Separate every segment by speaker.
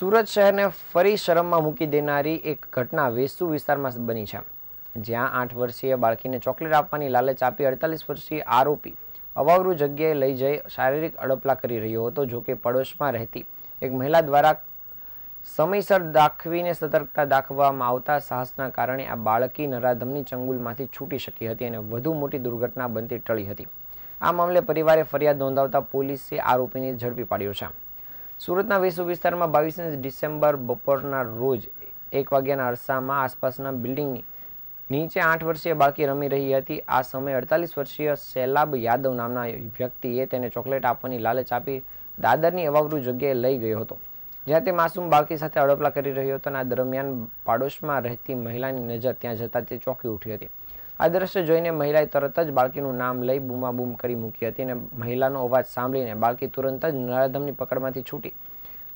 Speaker 1: સુરત શહેરને ફરી શરમમાં મૂકી દેનારી એક ઘટના વેસુ વિસ્તારમાં બની છે, જ્યાં આઠ વર્ષીય બાળકીને ચોકલેટ આપવાની લાલચ આપી અડતાલીસ વર્ષીય આરોપી અવાવરૂ જગ્યાએ લઈ જઈ શારીરિક અડપલા કરી રહ્યો હતો, જો કે પડોશમાં રહેતી એક મહિલા દ્વારા સમયસર દાખવીને સતર્કતા દાખવવામાં આવતા સાહસના કારણે આ બાળકી નરાધમની ચંગુલમાંથી છૂટી શકી હતી અને વધુ મોટી દુર્ઘટના બનતી ટળી હતી. આ મામલે પરિવારે ફરિયાદ નોંધાવતા પોલીસે આરોપીને ઝડપી પાડ્યો છે. સુરતના વેસુ વિસ્તારમાં બાવીસમી ડિસેમ્બર બપોરના રોજ એક વાગ્યાના અરસામાં આસપાસના બિલ્ડિંગની નીચે આઠ વર્ષીય બાળકી રમી રહી હતી. આ સમયે અડતાલીસ વર્ષીય સૈલાબ યાદવ નામના વ્યક્તિએ તેને ચોકલેટ આપવાની લાલચ આપી દાદરની અવાવરૂ જગ્યાએ લઈ ગયો હતો, જ્યાં તે માસૂમ બાળકી સાથે અડપલા કરી રહ્યો હતો અને આ દરમિયાન પાડોશમાં રહેતી મહિલાની નજર ત્યાં જતાં તે ચોંકી ઉઠી હતી. આ દ્રશ્ય જોઈને મહિલાએ તરત જ બાળકીનું નામ લઈ બૂમાબૂમ કરી મૂકી હતી અને મહિલાનો અવાજ સાંભળીને બાળકી તુરંત જ નરાધમની પકડમાંથી છૂટી.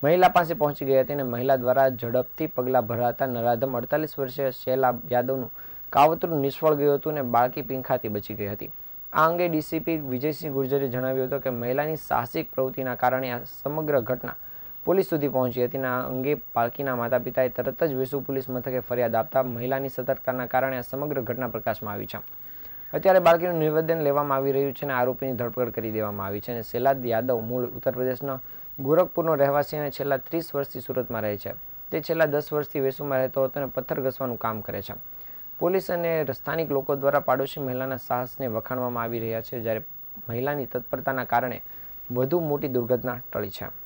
Speaker 1: મહિલા પાસે પહોંચી ગઈ હતી અને મહિલા દ્વારા ઝડપથી પગલાં ભરાતા નરાધમ અડતાલીસ વર્ષીય શેલા યાદવનું કાવતરું નિષ્ફળ ગયું હતું અને બાળકી પીંખાથી બચી ગઈ હતી. આ અંગે ડીસીપી વિજયસિંહ ગુર્જરે જણાવ્યું હતું કે મહિલાની સાહસિક પ્રવૃત્તિના કારણે આ સમગ્ર ઘટના પોલીસ સુધી પહોંચી હતી અને આ અંગે પાલકીના માતા પિતાએ તરત જ વેસુ પોલીસ મથકે ફરિયાદ આપતા મહિલાની સતર્કતાના કારણે આ સમગ્ર ઘટના પ્રકાશમાં આવી છે. અત્યારે બાળકીનું નિવેદન લેવામાં આવી રહ્યું છે અને આરોપીની ધરપકડ કરી દેવામાં આવી છે અને શેલાદ યાદવ મૂળ ઉત્તર પ્રદેશના ગોરખપુરનો રહેવાસી અને છેલ્લા ત્રીસ વર્ષથી સુરતમાં રહે છે. તે છેલ્લા દસ વર્ષથી વેસુમાં રહેતો હતો અને પથ્થર ઘસવાનું કામ કરે છે. પોલીસ અને સ્થાનિક લોકો દ્વારા પાડોશી મહિલાના સાહસને વખાણવામાં આવી રહ્યા છે જ્યારે મહિલાની તત્પરતાના કારણે વધુ મોટી દુર્ઘટના ટળી છે.